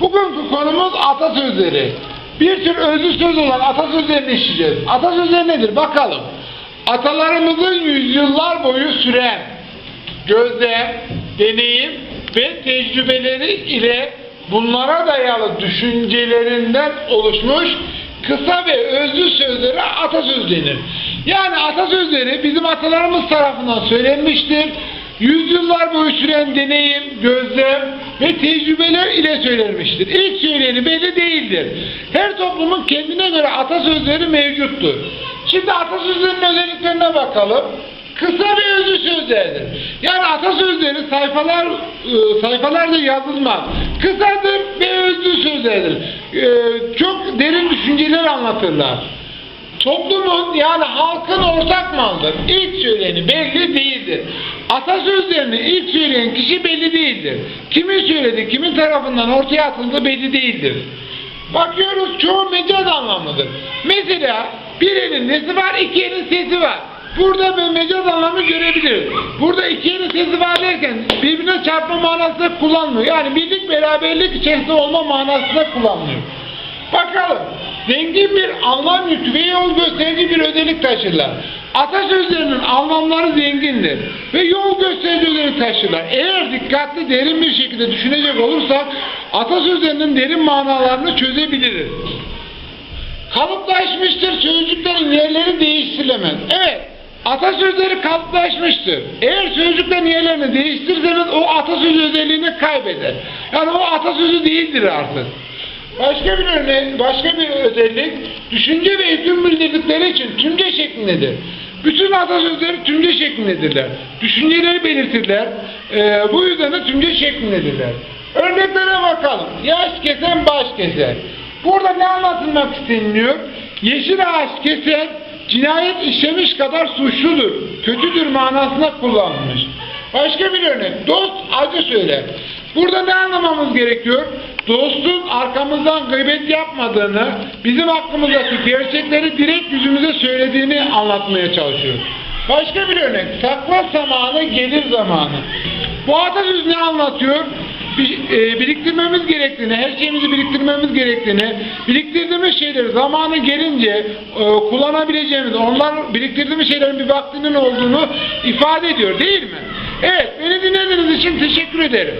Bugünkü konumuz atasözleri. Bir tür özlü söz olan atasözlerini işleyeceğiz. Atasözleri nedir? Bakalım. Atalarımızın yüzyıllar boyu süren gözlem, deneyim ve tecrübeleri ile bunlara dayalı düşüncelerinden oluşmuş kısa ve özlü sözlere atasöz denir. Yani atasözleri bizim atalarımız tarafından söylenmiştir. Yüzyıllar boyu süren deneyim, gözlem ve tecrübeler ile söylenmiştir. İlk söyleyeni belli değildir. Her toplumun kendine göre atasözleri mevcuttur. Şimdi atasözlerinin özelliklerine bakalım kısa ve özlü sözlerdir. Yani atasözleri sayfalar e, sayfalarda yazılmaz. Kısadır ve özlü sözlerdir. E, çok derin düşünceler anlatırlar. Toplumun yani halkın ortak malıdır. İlk söyleyeni belli değildir. Atasözlerini ilk söyleyen kişi belli değildir. Kimin söyledi, kimin tarafından ortaya atıldığı belli değildir. Bakıyoruz çoğu mecaz anlamlıdır. Mesela bir elin nesi var, iki elin sesi var. Burada bir mecaz anlamı görebiliriz. Burada iki elin sesi var derken birbirine çarpma manasında kullanmıyor. Yani birlik beraberlik içerisinde olma manasında kullanılıyor. Bakalım. Zengin bir anlam yüklü ve yol gösterici bir özellik taşırlar. Atasözlerinin anlamları zengindir ve yol gösterici özellik taşırlar. Eğer dikkatli derin bir şekilde düşünecek olursak atasözlerinin derin manalarını çözebiliriz. Kalıplaşmıştır sözcüklerin yerleri değiştirilemez. Evet, atasözleri kalıplaşmıştır. Eğer sözcüklerin yerlerini değiştirirseniz o atasöz özelliğini kaybeder. Yani o atasözü değildir artık. Başka bir örnek, başka bir özellik, düşünce ve hüküm bildirdikleri için tümce şeklindedir. Bütün atasözleri tümce şeklindedirler. Düşünceleri belirtirler. Ee, bu yüzden de tümce şeklindedirler. Örneklere bakalım. Yaş kesen baş keser. Burada ne anlatılmak isteniliyor? Yeşil ağaç kesen cinayet işlemiş kadar suçludur, kötüdür manasına kullanılmış. Başka bir örnek. Dost acı söyler. Burada ne anlamamız gerekiyor? Dostun arkamızdan gıybet yapmadığını, bizim hakkımızdaki gerçekleri direkt yüzümüze söylediğini anlatmaya çalışıyor. Başka bir örnek. Sakla zamanı gelir zamanı. Bu atasöz ne anlatıyor? Bir- e, biriktirmemiz gerektiğini, her şeyimizi biriktirmemiz gerektiğini, biriktirdiğimiz şeyleri zamanı gelince e, kullanabileceğimiz, onlar biriktirdiğimiz şeylerin bir vaktinin olduğunu ifade ediyor değil mi? Evet, beni dinlediğiniz için teşekkür ederim.